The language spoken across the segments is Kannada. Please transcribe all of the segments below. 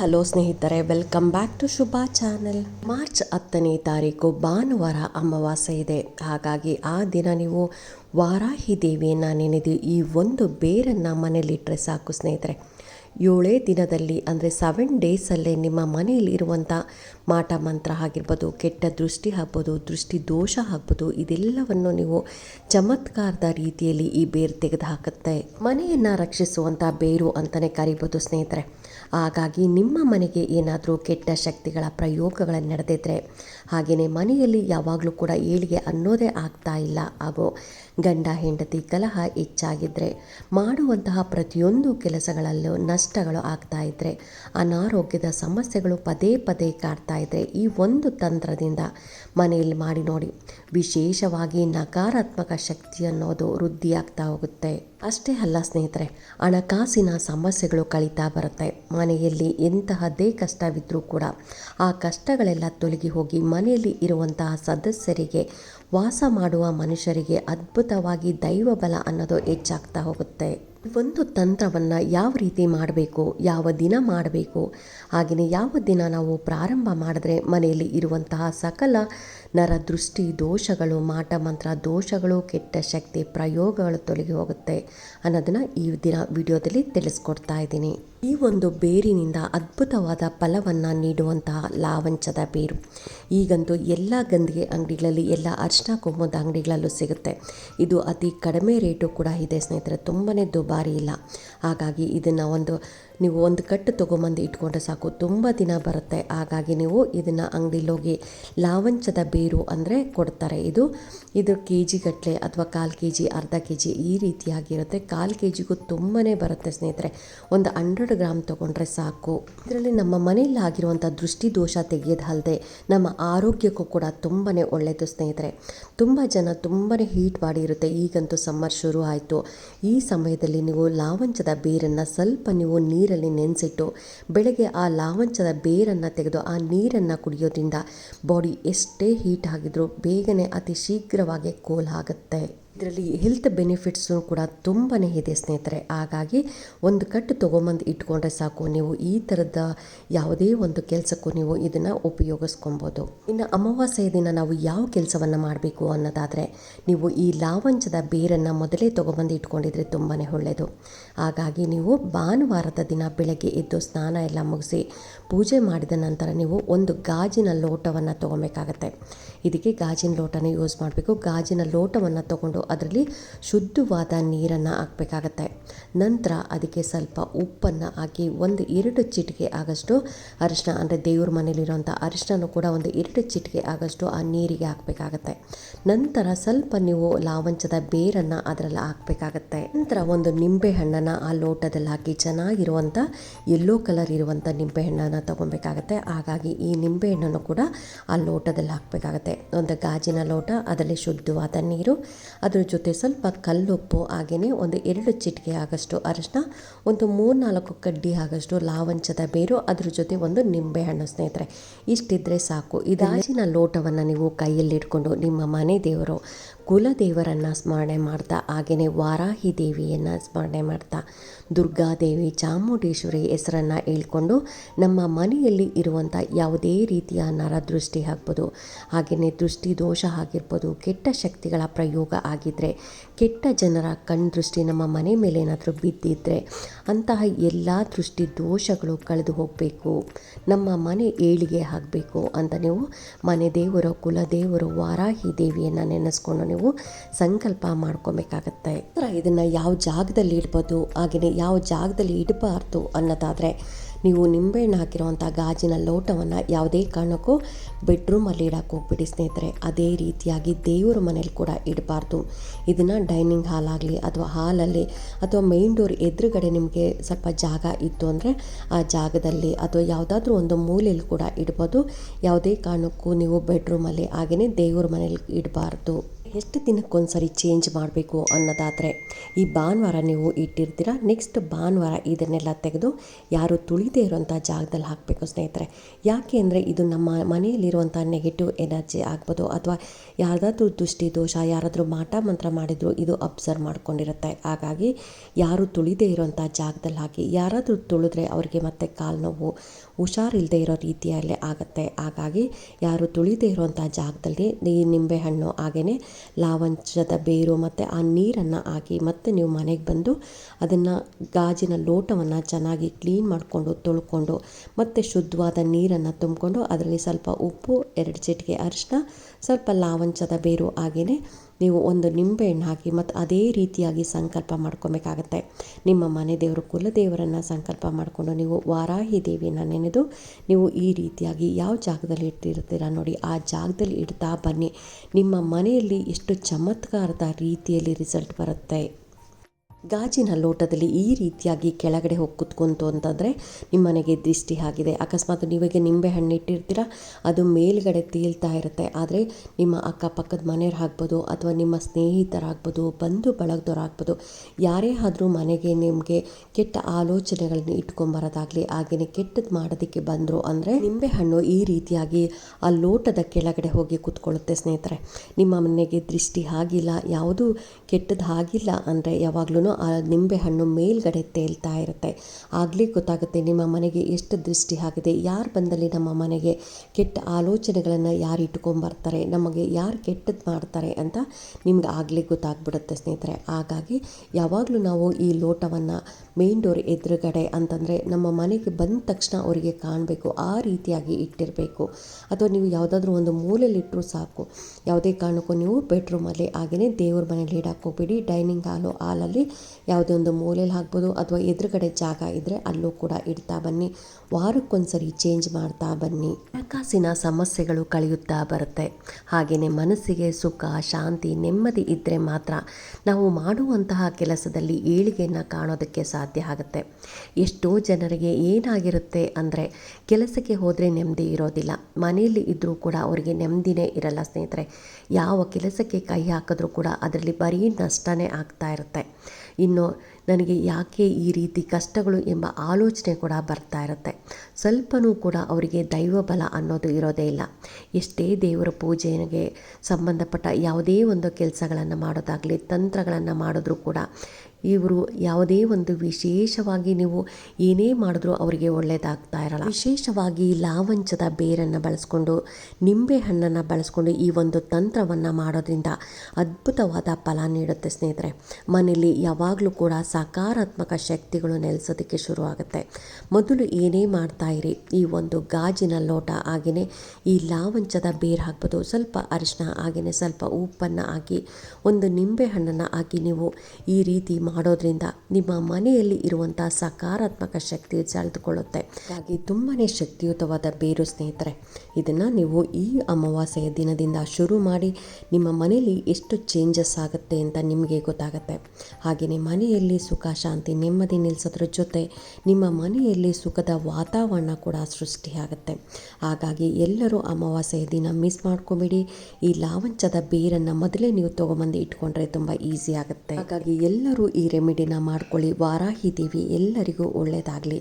ಹಲೋ ಸ್ನೇಹಿತರೆ welcome back to Shubha channel March ಹತ್ತನೇ ತಾರೀಕು ಭಾನುವಾರ ಅಮಾವಾಸ್ಯೆ ಇದೆ. ಹಾಗಾಗಿ ಆ ದಿನ ನೀವು ವಾರಾಹಿ ದೇವಿಯನ್ನು ನೆನೆದು ಈ ಒಂದು ಬೇರನ್ನು ಮನೆಯಲ್ಲಿಟ್ಟರೆ ಸಾಕು ಸ್ನೇಹಿತರೆ. ಏಳೇ ದಿನದಲ್ಲಿ, ಅಂದರೆ ಸೆವೆನ್ ಡೇಸಲ್ಲೇ ನಿಮ್ಮ ಮನೆಯಲ್ಲಿ ಇರುವಂಥ ಮಾಟ ಮಂತ್ರ ಆಗಿರ್ಬೋದು, ಕೆಟ್ಟ ದೃಷ್ಟಿ ಆಗ್ಬೋದು, ದೃಷ್ಟಿ ದೋಷ ಆಗ್ಬೋದು, ಇದೆಲ್ಲವನ್ನು ನೀವು ಚಮತ್ಕಾರದ ರೀತಿಯಲ್ಲಿ ಈ ಬೇರು ತೆಗೆದು ಹಾಕುತ್ತೆ ಮನೆಯನ್ನು ರಕ್ಷಿಸುವಂಥ ಬೇರು ಅಂತಲೇ ಕರಿಬೋದು ಸ್ನೇಹಿತರೆ. ಹಾಗಾಗಿ ನಿಮ್ಮ ಮನೆಗೆ ಏನಾದರೂ ಕೆಟ್ಟ ಶಕ್ತಿಗಳ ಪ್ರಯೋಗಗಳು ನಡೆದಿದ್ರೆ ಹಾಗೆಯೇ ಮನೆಯಲ್ಲಿ ಯಾವಾಗಲೂ ಕೂಡ ಏಳಿಗೆ ಅನ್ನೋದೇ ಆಗ್ತಾ ಇಲ್ಲ. ಹಾಗೂ ಗಂಡ, ಹೆಂಡತಿ, ಕಲಹ ಹೆಚ್ಚಾಗಿದ್ದರೆ ಮಾಡುವಂತಹ ಪ್ರತಿಯೊಂದು ಕೆಲಸಗಳಲ್ಲೂ ನಷ್ಟಗಳು ಆಗ್ತಾ ಇದ್ದರೆ ಅನಾರೋಗ್ಯದ ಸಮಸ್ಯೆಗಳು ಪದೇ ಪದೇ ಕಾಡ್ತಾ ಇದ್ದರೆ ಈ ಒಂದು ತಂತ್ರದಿಂದ ಮನೆಯಲ್ಲಿ ಮಾಡಿ ನೋಡಿ. ವಿಶೇಷವಾಗಿ ನಕಾರಾತ್ಮಕ ಶಕ್ತಿ ಅನ್ನೋದು ವೃದ್ಧಿಯಾಗ್ತಾ ಹೋಗುತ್ತೆ. ಅಷ್ಟೇ ಅಲ್ಲ ಸ್ನೇಹಿತರೆ, ಹಣಕಾಸಿನ ಸಮಸ್ಯೆಗಳು ಕಳೀತಾ ಬರುತ್ತೆ. ಮನೆಯಲ್ಲಿ ಎಂತಹದ್ದೇ ಕಷ್ಟವಿದ್ದರೂ ಕೂಡ ಆ ಕಷ್ಟಗಳೆಲ್ಲ ತೊಲಗಿ ಹೋಗಿ ಮನೆಯಲ್ಲಿ ಇರುವಂತಹ ಸದಸ್ಯರಿಗೆ, ವಾಸ ಮಾಡುವ ಮನುಷ್ಯರಿಗೆ ಅದ್ಭುತವಾಗಿ ದೈವ ಬಲ ಅನ್ನೋದು ಹೆಚ್ಚಾಗ್ತಾ ಹೋಗುತ್ತೆ. ಒಂದು ತಂತ್ರವನ್ನು ಯಾವ ರೀತಿ ಮಾಡಬೇಕು, ಯಾವ ದಿನ ಮಾಡಬೇಕು ಹಾಗೆಯೇ ಯಾವ ದಿನ ನಾವು ಪ್ರಾರಂಭ ಮಾಡಿದ್ರೆ ಮನೆಯಲ್ಲಿ ಇರುವಂತಹ ಸಕಲ ನರ ದೃಷ್ಟಿ ದೋಷಗಳು, ಮಾಟ, ಮಂತ್ರ, ದೋಷಗಳು, ಕೆಟ್ಟ ಶಕ್ತಿ, ಪ್ರಯೋಗಗಳು ತೊಲಗಿ ಹೋಗುತ್ತೆ ಅನ್ನೋದನ್ನು ಈ ದಿನ ವಿಡಿಯೋದಲ್ಲಿ ತಿಳಿಸ್ಕೊಡ್ತಾ ಇದ್ದೀನಿ. ಈ ಒಂದು ಬೇರಿನಿಂದ ಅದ್ಭುತವಾದ ಫಲವನ್ನು ನೀಡುವಂತಹ ಲಾವಂಚದ ಬೇರು. ಈಗಂತೂ ಎಲ್ಲ ಗಂದಿಗೆ ಅಂಗಡಿಗಳಲ್ಲಿ, ಎಲ್ಲ ಅರ್ಶಿನ ಕುಂಕುಮದ ಅಂಗಡಿಗಳಲ್ಲೂ ಸಿಗುತ್ತೆ. ಇದು ಅತಿ ಕಡಿಮೆ ರೇಟು ಕೂಡ ಇದೆ ಸ್ನೇಹಿತರೆ ತುಂಬಾ ದುಬಾರಿ ಇಲ್ಲ. ಹಾಗಾಗಿ ಇದನ್ನು ಒಂದು, ನೀವು ಒಂದು ಕಟ್ಟು ತೊಗೊಂಬಂದು ಇಟ್ಕೊಂಡ್ರೆ ಸಾಕು, ತುಂಬ ದಿನ ಬರುತ್ತೆ. ಹಾಗಾಗಿ ನೀವು ಇದನ್ನು ಅಂಗಡಿಲಿ ಹೋಗಿ ಲಾವಂಚದ ಬೇರು ಅಂದರೆ ಕೊಡ್ತಾರೆ. ಇದು ಇದು ಕೆ ಜಿ ಗಟ್ಟಲೆ ಅಥವಾ ಕಾಲು ಕೆ ಜಿ ಅರ್ಧ ಕೆ ಜಿ ಈ ರೀತಿಯಾಗಿರುತ್ತೆ ಕಾಲು ಕೆ ಜಿಗೂ ತುಂಬಾ ಬರುತ್ತೆ ಸ್ನೇಹಿತರೆ. ಒಂದು ಹಂಡ್ರೆಡ್ ಗ್ರಾಮ್ ತೊಗೊಂಡ್ರೆ ಸಾಕು. ಇದರಲ್ಲಿ ನಮ್ಮ ಮನೆಯಲ್ಲಿ ಆಗಿರುವಂಥ ದೃಷ್ಟಿ ದೋಷ ತೆಗೆಯೋದಲ್ಲದೆ ನಮ್ಮ ಆರೋಗ್ಯಕ್ಕೂ ಕೂಡ ತುಂಬಾ ಒಳ್ಳೆಯದು ಸ್ನೇಹಿತರೆ. ತುಂಬ ಜನ ತುಂಬಾ ಹೀಟ್ ಬಾಡಿ ಇರುತ್ತೆ ಈಗಂತೂ ಸಮ್ಮರ್ ಶುರು ಆಯಿತು. ಈ ಸಮಯದಲ್ಲಿ ನೀವು ಲಾವಂಚದ ಬೇರನ್ನು ಸ್ವಲ್ಪ ನೀವು ನೀರಲ್ಲಿ ನೆನೆಸಿಟ್ಟು, ಬೆಳಗ್ಗೆ ಆ ಲಾವಂಚದ ಬೇರನ್ನು ತೆಗೆದು ಆ ನೀರನ್ನು ಕುಡಿಯೋದ್ರಿಂದ ಬಾಡಿ ಎಷ್ಟೇ ಹೀಟ್ ಆಗಿದ್ರೂ ಬೇಗನೆ ಅತಿ ಶೀಘ್ರವಾಗಿ ಕೋಲ್ ಆಗುತ್ತೆ. ಇದರಲ್ಲಿ ಹೆಲ್ತ್ ಬೆನಿಫಿಟ್ಸು ಕೂಡ ತುಂಬಾ ಇದೆ ಸ್ನೇಹಿತರೆ. ಹಾಗಾಗಿ ಒಂದು ಕಟ್ಟು ತೊಗೊಂಬಂದು ಇಟ್ಕೊಂಡ್ರೆ ಸಾಕು. ನೀವು ಈ ಥರದ ಯಾವುದೇ ಒಂದು ಕೆಲಸಕ್ಕೂ ನೀವು ಇದನ್ನು ಉಪಯೋಗಿಸ್ಕೊಬೋದು. ಇನ್ನು ಅಮಾವಾಸ್ಯೆಯ ದಿನ ನಾವು ಯಾವ ಕೆಲಸವನ್ನು ಮಾಡಬೇಕು ಅನ್ನೋದಾದರೆ ನೀವು ಈ ಲಾವಂಚದ ಬೇರನ್ನು ಮೊದಲೇ ತೊಗೊಂಬಂದು ಇಟ್ಕೊಂಡಿದ್ರೆ ತುಂಬಾ ಒಳ್ಳೆಯದು ಹಾಗಾಗಿ ನೀವು ಭಾನುವಾರದ ದಿನ ಬೆಳಗ್ಗೆ ಎದ್ದು ಸ್ನಾನ ಎಲ್ಲ ಮುಗಿಸಿ ಪೂಜೆ ಮಾಡಿದ ನಂತರ ನೀವು ಒಂದು ಗಾಜಿನ ಲೋಟವನ್ನು ತೊಗೊಬೇಕಾಗತ್ತೆ ಇದಕ್ಕೆ ಗಾಜಿನ ಲೋಟನ ಯೂಸ್ ಮಾಡಬೇಕು. ಗಾಜಿನ ಲೋಟವನ್ನು ತೊಗೊಂಡು ಅದರಲ್ಲಿ ಶುದ್ಧವಾದ ನೀರನ್ನು ಹಾಕಬೇಕಾಗತ್ತೆ. ನಂತರ ಅದಕ್ಕೆ ಸ್ವಲ್ಪ ಉಪ್ಪನ್ನು ಹಾಕಿ ಒಂದು ಎರಡು ಚಿಟಿಕೆ ಆಗಷ್ಟು ಅರಿಶಿನ ಅಂದರೆ ದೇವ್ರ ಮನೇಲಿರುವಂಥ ಅರಿಶಿನ ಕೂಡ ಒಂದು ಎರಡು ಚಿಟಿಕೆ ಆಗಷ್ಟು ಆ ನೀರಿಗೆ ಹಾಕಬೇಕಾಗತ್ತೆ. ನಂತರ ಸ್ವಲ್ಪ ನೀವು ಲಾವಂಚದ ಬೇರನ್ನು ಅದರಲ್ಲಿ ಹಾಕಬೇಕಾಗತ್ತೆ. ನಂತರ ಒಂದು ನಿಂಬೆ ಹಣ್ಣನ್ನು ಆ ಲೋಟದಲ್ಲಿ ಹಾಕಿ ಚೆನ್ನಾಗಿರುವಂಥ ಎಲ್ಲೋ ಕಲರ್ ಇರುವಂಥ ನಿಂಬೆ ಹಣ್ಣನ್ನು ತೊಗೊಬೇಕಾಗತ್ತೆ. ಹಾಗಾಗಿ ಈ ನಿಂಬೆ ಹಣ್ಣನ್ನು ಕೂಡ ಆ ಲೋಟದಲ್ಲಿ ಹಾಕಬೇಕಾಗತ್ತೆ. ಒಂದು ಗಾಜಿನ ಲೋಟ, ಅದರಲ್ಲಿ ಶುದ್ಧವಾದ ನೀರು, ಅದರ ಜೊತೆ ಸ್ವಲ್ಪ ಕಲ್ಲುಪ್ಪು, ಹಾಗೆಯೇ ಒಂದು ಎರಡು ಚಿಟಿಕೆ ಆಗಷ್ಟು ಅರಿಶಿನ, ಒಂದು ಮೂರು ನಾಲ್ಕು ಕಡ್ಡಿ ಆಗಷ್ಟು ಲಾವಂಚದ ಬೇರು, ಅದ್ರ ಜೊತೆ ಒಂದು ನಿಂಬೆ ಹಣ್ಣು ಸ್ನೇಹಿತರೆ. ಇಷ್ಟಿದ್ರೆ ಸಾಕು. ಇದಾಚಿನ ಲೋಟವನ್ನು ನೀವು ಕೈಯಲ್ಲಿ ಇಟ್ಕೊಂಡು ನಿಮ್ಮ ಮನೆ ದೇವರು ಕುಲದೇವರನ್ನು ಸ್ಮರಣೆ ಮಾಡ್ತಾ ಹಾಗೆಯೇ ವಾರಾಹಿ ದೇವಿಯನ್ನು ಸ್ಮರಣೆ ಮಾಡ್ತಾ ದುರ್ಗಾದೇವಿ ಚಾಮುಂಡೇಶ್ವರಿ ಹೆಸರನ್ನು ಹೇಳ್ಕೊಂಡು ನಮ್ಮ ಮನೆಯಲ್ಲಿ ಇರುವಂಥ ಯಾವುದೇ ರೀತಿಯ ನರದೃಷ್ಟಿ ಆಗ್ಬೋದು ಹಾಗೆಯೇ ದೃಷ್ಟಿ ದೋಷ ಆಗಿರ್ಬೋದು, ಕೆಟ್ಟ ಶಕ್ತಿಗಳ ಪ್ರಯೋಗ ಆಗಿದ್ದರೆ ಕೆಟ್ಟ ಜನರ ಕಣ್ದೃಷ್ಟಿ ನಮ್ಮ ಮನೆ ಮೇಲೆ ಏನಾದರೂ ಬಿದ್ದಿದ್ದರೆ ಅಂತಹ ಎಲ್ಲ ದೃಷ್ಟಿ ದೋಷಗಳು ಕಳೆದು ಹೋಗಬೇಕು. ನಮ್ಮ ಮನೆ ಏಳಿಗೆ ಆಗಬೇಕು ಅಂತ ನೀವು ಮನೆ ದೇವರು ಕುಲದೇವರು ವಾರಾಹಿ ದೇವಿಯನ್ನು ನೆನೆಸ್ಕೊಂಡು ನೀವು ಸಂಕಲ್ಪ ಮಾಡ್ಕೊಬೇಕಾಗತ್ತೆ. ಇದನ್ನ ಯಾವ ಜಾಗದಲ್ಲಿ ಇಡ್ಬೋದು ಹಾಗೆಯೇ ಯಾವ ಜಾಗದಲ್ಲಿ ಇಡಬಾರ್ದು ಅನ್ನೋದಾದ್ರೆ, ನೀವು ನಿಂಬೆಹಣ್ಣು ಹಾಕಿರುವಂಥ ಗಾಜಿನ ಲೋಟವನ್ನು ಯಾವುದೇ ಕಾರಣಕ್ಕೂ ಬೆಡ್ರೂಮಲ್ಲಿ ಇಡಕ್ಕೆ ಹೋಗ್ಬಿಡಿ ಸ್ನೇಹಿತರೆ. ಅದೇ ರೀತಿಯಾಗಿ ದೇವರ ಮನೇಲಿ ಕೂಡ ಇಡಬಾರ್ದು. ಇದನ್ನು ಡೈನಿಂಗ್ ಹಾಲ್ ಆಗಲಿ ಅಥವಾ ಹಾಲಲ್ಲಿ ಅಥವಾ ಮೇನ್ ಡೋರ್ ಎದುರುಗಡೆ ನಿಮಗೆ ಸ್ವಲ್ಪ ಜಾಗ ಇತ್ತು ಅಂದರೆ ಆ ಜಾಗದಲ್ಲಿ ಅಥವಾ ಯಾವುದಾದ್ರೂ ಒಂದು ಮೂಲೆಯಲ್ಲಿ ಕೂಡ ಇಡ್ಬೋದು. ಯಾವುದೇ ಕಾರಣಕ್ಕೂ ನೀವು ಬೆಡ್ರೂಮಲ್ಲಿ ಹಾಗೆಯೇ ದೇವ್ರ ಮನೇಲಿ ಇಡಬಾರ್ದು. ಎಷ್ಟು ದಿನಕ್ಕೊಂದ್ಸರಿ ಚೇಂಜ್ ಮಾಡಬೇಕು ಅನ್ನೋದಾದರೆ, ಈ ಭಾನುವಾರ ನೀವು ಇಟ್ಟಿರ್ತೀರ? ನೆಕ್ಸ್ಟ್ ಭಾನುವಾರ ಇದನ್ನೆಲ್ಲ ತೆಗೆದು ಯಾರು ತುಳಿದೇ ಇರುವಂಥ ಜಾಗದಲ್ಲಿ ಹಾಕಬೇಕು ಸ್ನೇಹಿತರೆ. ಯಾಕೆ ಅಂದರೆ ಇದು ನಮ್ಮ ಮನೆಯಲ್ಲಿರುವಂಥ ನೆಗೆಟಿವ್ ಎನರ್ಜಿ ಆಗ್ಬೋದು ಅಥವಾ ಯಾರ್ದಾದ್ರೂ ದೃಷ್ಟಿ, ದೋಷ, ಯಾರಾದರೂ ಮಾಟ ಮಂತ್ರ ಮಾಡಿದ್ರು ಇದು ಅಬ್ಸರ್ವ್ ಮಾಡ್ಕೊಂಡಿರುತ್ತೆ. ಹಾಗಾಗಿ ಯಾರು ತುಳಿದೇ ಇರುವಂಥ ಜಾಗದಲ್ಲಿ ಹಾಕಿ, ಯಾರಾದರೂ ತುಳಿದ್ರೆ ಅವರಿಗೆ ಮತ್ತೆ ಕಾಲು ನೋವು ಹುಷಾರಿಲ್ಲದೆ ಇರೋ ರೀತಿಯಲ್ಲೇ ಆಗುತ್ತೆ. ಹಾಗಾಗಿ ಯಾರು ತುಳಿದೇ ಇರುವಂಥ ಜಾಗದಲ್ಲಿ ಈ ನಿಂಬೆಹಣ್ಣು ಹಾಗೆಯೇ ಲಾವಂಚದ ಬೇರು ಮತ್ತು ಆ ನೀರನ್ನು ಹಾಕಿ ಮತ್ತೆ ನೀವು ಮನೆಗೆ ಬಂದು ಅದನ್ನು ಗಾಜಿನ ಲೋಟವನ್ನು ಚೆನ್ನಾಗಿ ಕ್ಲೀನ್ ಮಾಡಿಕೊಂಡು, ತೊಳ್ಕೊಂಡು ಮತ್ತು ಶುದ್ಧವಾದ ನೀರನ್ನು ತುಂಬಿಕೊಂಡು, ಅದರಲ್ಲಿ ಸ್ವಲ್ಪ ಉಪ್ಪು, ಎರಡು ಚಿಟಿಕೆ ಅರಿಶಿನ ಸ್ವಲ್ಪ ಲಾವಂಚದ ಬೇರು ಹಾಗೆಯೇ ನೀವು ಒಂದು ನಿಂಬೆಹಣ್ಣು ಹಾಕಿ ಮತ್ತು ಅದೇ ರೀತಿಯಾಗಿ ಸಂಕಲ್ಪ ಮಾಡ್ಕೊಬೇಕಾಗತ್ತೆ. ನಿಮ್ಮ ಮನೆ ದೇವರು ಕುಲದೇವರನ್ನು ಸಂಕಲ್ಪ ಮಾಡಿಕೊಂಡು ನೀವು ವಾರಾಹಿ ದೇವಿನ ನೆನೆದು ನೀವು ಈ ರೀತಿಯಾಗಿ ಯಾವ ಜಾಗದಲ್ಲಿ ಇಟ್ಟಿರ್ತೀರ ನೋಡಿ, ಆ ಜಾಗದಲ್ಲಿ ಇಡ್ತಾ ಬನ್ನಿ. ನಿಮ್ಮ ಮನೆಯಲ್ಲಿ ಎಷ್ಟು ಚಮತ್ಕಾರದ ರೀತಿಯಲ್ಲಿ ರಿಸಲ್ಟ್ ಬರುತ್ತೆ. ಗಾಜಿನ ಲೋಟದಲ್ಲಿ ಈ ರೀತಿಯಾಗಿ ಕೆಳಗಡೆ ಹೋಗಿ ಕುತ್ಕೊಂತು ಅಂತಂದರೆ ನಿಮ್ಮ ಮನೆಗೆ ದೃಷ್ಟಿ ಆಗಿದೆ. ಅಕಸ್ಮಾತ್ ನೀವಾಗ ನಿಂಬೆಹಣ್ಣು ಇಟ್ಟಿರ್ತೀರ ಅದು ಮೇಲ್ಗಡೆ ತೇಲ್ತಾ ಇರುತ್ತೆ. ಆದರೆ ನಿಮ್ಮ ಅಕ್ಕಪಕ್ಕದ ಮನೆಯವ್ರು ಆಗ್ಬೋದು ಅಥವಾ ನಿಮ್ಮ ಸ್ನೇಹಿತರಾಗ್ಬೋದು, ಬಂಧು ಬಳಗದವ್ರು ಯಾರೇ ಆದರೂ ಮನೆಗೆ ನಿಮಗೆ ಕೆಟ್ಟ ಆಲೋಚನೆಗಳನ್ನ ಇಟ್ಕೊಂಬರೋದಾಗಲಿ ಹಾಗೆಯೇ ಕೆಟ್ಟದ್ದು ಮಾಡೋದಕ್ಕೆ ಬಂದರು ಅಂದರೆ ನಿಂಬೆಹಣ್ಣು ಈ ರೀತಿಯಾಗಿ ಆ ಲೋಟದ ಕೆಳಗಡೆ ಹೋಗಿ ಕುತ್ಕೊಳ್ಳುತ್ತೆ ಸ್ನೇಹಿತರೆ. ನಿಮ್ಮ ಮನೆಗೆ ದೃಷ್ಟಿ ಆಗಿಲ್ಲ, ಯಾವುದೂ ಕೆಟ್ಟದ್ದು ಆಗಿಲ್ಲ ಅಂದರೆ ಯಾವಾಗಲೂ ಆ ನಿಂಬೆ ಹಣ್ಣು ಮೇಲ್ಗಡೆ ತೇಲ್ತಾ ಇರುತ್ತೆ. ಆಗಲೇ ಗೊತ್ತಾಗುತ್ತೆ ನಿಮ್ಮ ಮನೆಗೆ ಎಷ್ಟು ದೃಷ್ಟಿ ಆಗಿದೆ. ಯಾರು ಬಂದಲ್ಲಿ ನಮ್ಮ ಮನೆಗೆ ಕೆಟ್ಟ ಆಲೋಚನೆಗಳನ್ನು ಯಾರು ಇಟ್ಕೊಂಬರ್ತಾರೆ, ನಮಗೆ ಯಾರು ಕೆಟ್ಟದ್ದು ಮಾಡ್ತಾರೆ ಅಂತ ನಿಮ್ಗೆ ಆಗಲೇ ಗೊತ್ತಾಗ್ಬಿಡುತ್ತೆ ಸ್ನೇಹಿತರೆ. ಹಾಗಾಗಿ ಯಾವಾಗಲೂ ನಾವು ಈ ಲೋಟವನ್ನು ಮೇನ್ ಡೋರ್ ಎದುರುಗಡೆ ಅಂತಂದರೆ ನಮ್ಮ ಮನೆಗೆ ಬಂದ ತಕ್ಷಣ ಅವರಿಗೆ ಕಾಣಬೇಕು, ಆ ರೀತಿಯಾಗಿ ಇಟ್ಟಿರಬೇಕು. ಅಥವಾ ನೀವು ಯಾವುದಾದ್ರೂ ಒಂದು ಮೂಲೆಯಲ್ಲಿಟ್ಟರೂ ಸಾಕು. ಯಾವುದೇ ಕಾರಣಕ್ಕೂ ನೀವು ಬೆಡ್ರೂಮಲ್ಲಿ ಹಾಗೆಯೇ ದೇವ್ರ ಮನೇಲಿ ಇಡಕ್ಕೆ ಹೋಗ್ಬೇಡಿ. ಡೈನಿಂಗ್ ಹಾಲು ಹಾಲಲ್ಲಿ ಯಾವುದೇ ಒಂದು ಮೂಲೆಯಲ್ಲಿ ಹಾಕ್ಬೋದು ಅಥವಾ ಎದುರುಗಡೆ ಜಾಗ ಇದ್ದರೆ ಅಲ್ಲೂ ಕೂಡ ಇಡ್ತಾ ಬನ್ನಿ. ವಾರಕ್ಕೊಂದ್ಸರಿ ಚೇಂಜ್ ಮಾಡ್ತಾ ಬನ್ನಿ. ಹಣಕಾಸಿನ ಸಮಸ್ಯೆಗಳು ಕಳೆಯುತ್ತಾ ಬರುತ್ತೆ. ಹಾಗೆಯೇ ಮನಸ್ಸಿಗೆ ಸುಖ, ಶಾಂತಿ, ನೆಮ್ಮದಿ ಇದ್ದರೆ ಮಾತ್ರ ನಾವು ಮಾಡುವಂತಹ ಕೆಲಸದಲ್ಲಿ ಏಳಿಗೆಯನ್ನು ಕಾಣೋದಕ್ಕೆ ಸಾಧ್ಯ ಆಗುತ್ತೆ. ಎಷ್ಟೋ ಜನರಿಗೆ ಏನಾಗಿರುತ್ತೆ ಅಂದರೆ ಕೆಲಸಕ್ಕೆ ಹೋದರೆ ನೆಮ್ಮದಿ ಇರೋದಿಲ್ಲ. ಮನೆಯಲ್ಲಿ ಇದ್ದರೂ ಕೂಡ ಅವರಿಗೆ ನೆಮ್ಮದಿನೇ ಇರಲ್ಲ ಸ್ನೇಹಿತರೆ. ಯಾವ ಕೆಲಸಕ್ಕೆ ಕೈ ಹಾಕಿದ್ರೂ ಕೂಡ ಅದರಲ್ಲಿ ಬರೀ ನಷ್ಟನೇ ಆಗ್ತಾ ಇರುತ್ತೆ. ಇನ್ನು ನನಗೆ ಯಾಕೆ ಈ ರೀತಿ ಕಷ್ಟಗಳು ಎಂಬ ಆಲೋಚನೆ ಕೂಡ ಬರ್ತಾ ಇರುತ್ತೆ. ಸ್ವಲ್ಪನೂ ಕೂಡ ಅವರಿಗೆ ದೈವ ಬಲ ಅನ್ನೋದು ಇರೋದೇ ಇಲ್ಲ. ಎಷ್ಟೇ ದೇವರ ಪೂಜೆಗೆ ಸಂಬಂಧಪಟ್ಟ ಯಾವುದೇ ಒಂದು ಕೆಲಸಗಳನ್ನು ಮಾಡೋದಾಗಲಿ, ತಂತ್ರಗಳನ್ನು ಮಾಡಿದ್ರೂ ಕೂಡ ಇವರು ಯಾವುದೇ ಒಂದು ವಿಶೇಷವಾಗಿ ನೀವು ಏನೇ ಮಾಡಿದ್ರೂ ಅವರಿಗೆ ಒಳ್ಳೆಯದಾಗ್ತಾ ಇರಲ್ಲ. ವಿಶೇಷವಾಗಿ ಲಾವಂಚದ ಬೇರನ್ನು ಬಳಸ್ಕೊಂಡು, ನಿಂಬೆ ಹಣ್ಣನ್ನು ಬಳಸ್ಕೊಂಡು ಈ ಒಂದು ತಂತ್ರವನ್ನು ಮಾಡೋದ್ರಿಂದ ಅದ್ಭುತವಾದ ಫಲ ನೀಡುತ್ತೆ ಸ್ನೇಹಿತರೆ. ಮನೆಯಲ್ಲಿ ಯಾವಾಗಲೂ ಕೂಡ ಸಕಾರಾತ್ಮಕ ಶಕ್ತಿಗಳು ನೆಲೆಸೋದಕ್ಕೆ ಶುರುವಾಗುತ್ತೆ. ಮೊದಲು ಏನೇ ಮಾಡ್ತಾ ಇರಿ. ಈ ಒಂದು ಗಾಜಿನ ಲೋಟ ಹಾಗೆಯೇ ಈ ಲಾವಂಚದ ಬೇರು ಹಾಕ್ಬೋದು. ಸ್ವಲ್ಪ ಅರಿಶಿನ ಹಾಗೆಯೇ ಸ್ವಲ್ಪ ಉಪ್ಪನ್ನು ಹಾಕಿ, ಒಂದು ನಿಂಬೆ ಹಣ್ಣನ್ನು ಹಾಕಿ ನೀವು ಈ ರೀತಿ ಮಾಡೋದ್ರಿಂದ ನಿಮ್ಮ ಮನೆಯಲ್ಲಿ ಇರುವಂಥ ಸಕಾರಾತ್ಮಕ ಶಕ್ತಿ ಸೆಳೆದುಕೊಳ್ಳುತ್ತೆ ಹಾಗಾಗಿ ತುಂಬಾ ಶಕ್ತಿಯುತವಾದ ಬೇರು ಸ್ನೇಹಿತರೆ, ಇದನ್ನು ನೀವು ಈ ಅಮಾವಾಸ್ಯೆಯ ದಿನದಿಂದ ಶುರು ಮಾಡಿ ನಿಮ್ಮ ಮನೆಯಲ್ಲಿ ಎಷ್ಟು ಚೇಂಜಸ್ ಆಗುತ್ತೆ ಅಂತ ನಿಮಗೆ ಗೊತ್ತಾಗುತ್ತೆ. ಹಾಗೆಯೇ ಮನೆಯಲ್ಲಿ ಸುಖ, ಶಾಂತಿ, ನೆಮ್ಮದಿ ನಿಲ್ಲಿಸೋದ್ರ ಜೊತೆ ನಿಮ್ಮ ಮನೆಯಲ್ಲಿ ಸುಖದ ವಾತಾವರಣ ಕೂಡ ಸೃಷ್ಟಿಯಾಗುತ್ತೆ. ಹಾಗಾಗಿ ಎಲ್ಲರೂ ಅಮಾವಾಸ್ಯೆಯ ದಿನ ಮಿಸ್ ಮಾಡ್ಕೊಬೇಡಿ. ಈ ಲಾವಂಚದ ಬೇರನ್ನು ಮೊದಲೇ ನೀವು ತೊಗೊಂಬಂದು ಇಟ್ಕೊಂಡ್ರೆ ತುಂಬ ಈಸಿ ಆಗುತ್ತೆ. ಹಾಗಾಗಿ ಎಲ್ಲರೂ ಈ ರೆಮಿಡಿನ ಮಾಡ್ಕೊಳ್ಳಿ. ವಾರಾಹಿ ದೇವಿ ಎಲ್ಲರಿಗೂ ಒಳ್ಳೆಯದಾಗಲಿ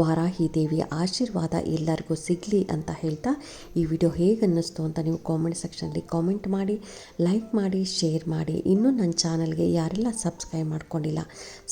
ವಾರಾಹಿ ದೇವಿಯ ಆಶೀರ್ವಾದ ಎಲ್ಲರಿಗೂ ಸಿಗಲಿ ಅಂತ ಹೇಳ್ತಾ ಈ ವಿಡಿಯೋ ಹೇಗೆ ಅನ್ನಿಸ್ತು ಅಂತ ನೀವು ಕಾಮೆಂಟ್ ಸೆಕ್ಷನಲ್ಲಿ ಕಾಮೆಂಟ್ ಮಾಡಿ ಲೈಕ್ ಮಾಡಿ ಶೇರ್ ಮಾಡಿ. ಇನ್ನೂ ನನ್ನ ಚಾನಲ್ಗೆ ಯಾರೆಲ್ಲ ಸಬ್ಸ್ಕ್ರೈಬ್ ಮಾಡ್ಕೊಂಡಿಲ್ಲ